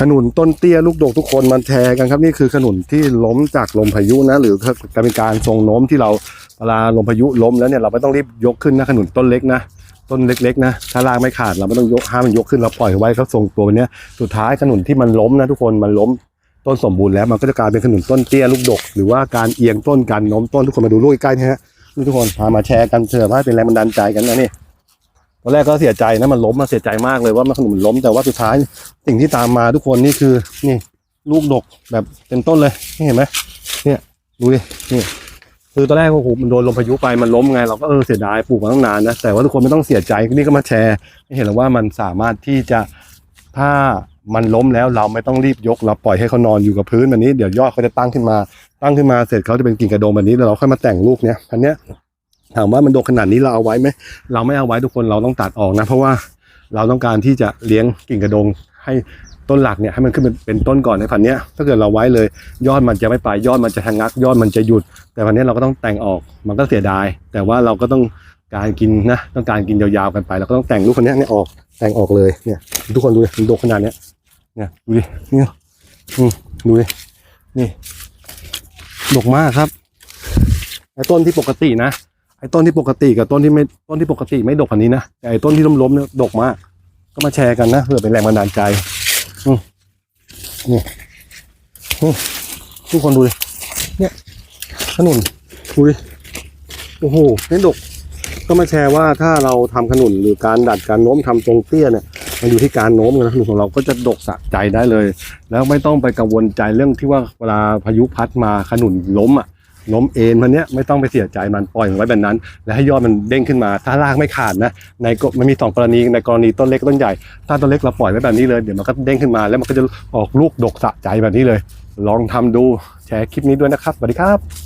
ขนุนต้นเตี้ยลูกดกทุกคนมันแชร์กันครับนี่คือขนุนที่ล้มจากลมพายุนะหรือการเป็นการทรงโน้มที่เราเวลาลมพายุล้มแล้วเนี่ยเราไม่ต้องรีบยกขึ้นนะขนุนต้นเล็กนะต้นเล็กๆนะถ้ารากไม่ขาดเราไม่ต้องยกห้ามมันยกขึ้นเราปล่อยไว้เขาทรงตัวเนี้ยสุดท้ายขนุนที่มันล้มนะทุกคนมันล้มต้นสมบูรณ์แล้วมันก็จะกลายเป็นขนุนต้นเตี้ยลูกดก หรือว่าการเอียงต้นการโน้มต้นทุกคนมาดูลูกใกล้ๆนะฮะนี่ทุกคนพามาแชร์กันเถอะว่าเป็นแรงบันดาลใจกันนะนี่ ตอนแรกก็เสียใจนะมันล้มมาเสียใจมากเลยว่ามันขนมมันล้มแต่ว่าสุดท้ายสิ่งที่ตามมาทุกคนนี่คือนี่ลูกดกแบบเป็นต้นเลยนี่เห็นไหมเนี่ยดูดินี่คือตอนแรกโอ้โหมันโดนลมพายุไปมันล้มไงเราก็เออเสียดายปลูกมาตั้งนานนะแต่ว่าทุกคนไม่ต้องเสียใจนี่ก็มาแชร์ให้เห็นแล้วว่ามันสามารถที่จะถ้ามันล้มแล้วเราไม่ต้องรีบยกเราปล่อยให้เขานอนอยู่กับพื้นแบบนี้เดี๋ยวยอดเขาจะตั้งขึ้นมาตั้งขึ้นมาเสร็จเขาจะเป็นกิ่งกระโดงแบบนี้แล้วเราค่อยมาแต่งลูกเนี้ยอันเนี้ย ถามว่ามันดกขนาดนี้เราเอาไว้ไหมเราไม่เอาไว้ทุกคนเราต้องตัดออกนะ เพราะว่าเราต้องการที่จะเลี้ยงกิ่งกระดงให้ต้นหลักเนี่ยให้มันขึ้นเป็นเป็นต้นก่อนในพันเนี้ยถ้าเกิดเราไว้เลย ยอดมันจะไม่ไปยอดมันจะทะงัก ยอดมันจะหยุด แต่พันเนี้ยเราก็ต้องแต่งออกมันก็เสียดาย แต่ว่าเราก็ต้องการกินนะต้องการกินยาวๆกันไปเราก็ต้องแต่งลูกคนเนี้ยเนี่ยออกแต่งออกเลยเนี่ย ทุกคนดูดิมันดกขนาดเนี้ยเนี่ยดูดิเนี่ยอืมดูดินี่ดกมากครับไอ้ต้นที่ปกตินะ อ้ต้นที่ปกติกับต้นที่ไม่ต้นที่ปกติไม่ดกกว่านี้นะแต่ไอ้ต้นที่ล้มๆเนี่ยดกมาก ก็มาแชร์กันนะเพื่อเป็นแรงบันดาลใจนี่ทุกคนดูดิเนี่ยขนุนดูดิโอ้โหนี่ดก ก็มาแชร์ว่าถ้าเราทำขนุนหรือการดัดการโน้มทำทรงเตี้ยเนี่ยมันอยู่ที่การโน้มนนะขนุนของเราก็จะดกสะใจได้เลย แล้วไม่ต้องไปกังวลใจเรื่องที่ว่าเวลาพายุพัดมาขนุนล้มอะ ล้มเอ็นมันเนี้ยไม่ต้องไปเสียใจมันปล่อยมันไว้แบบนั้น แล้วให้ยอดมันเด้งขึ้นมา ถ้ารากไม่ขาดนะในมันมีสองกรณีในกรณีต้นเล็กต้นใหญ่ ถ้าต้นเล็กเราปล่อยไว้แบบนี้เลยเดี๋ยวมันก็เด้งขึ้นมา แล้วมันก็จะออกลูกดกสะใจแบบนี้เลย ลองทำดูแชร์คลิปนี้ด้วยนะครับสวัสดีครับ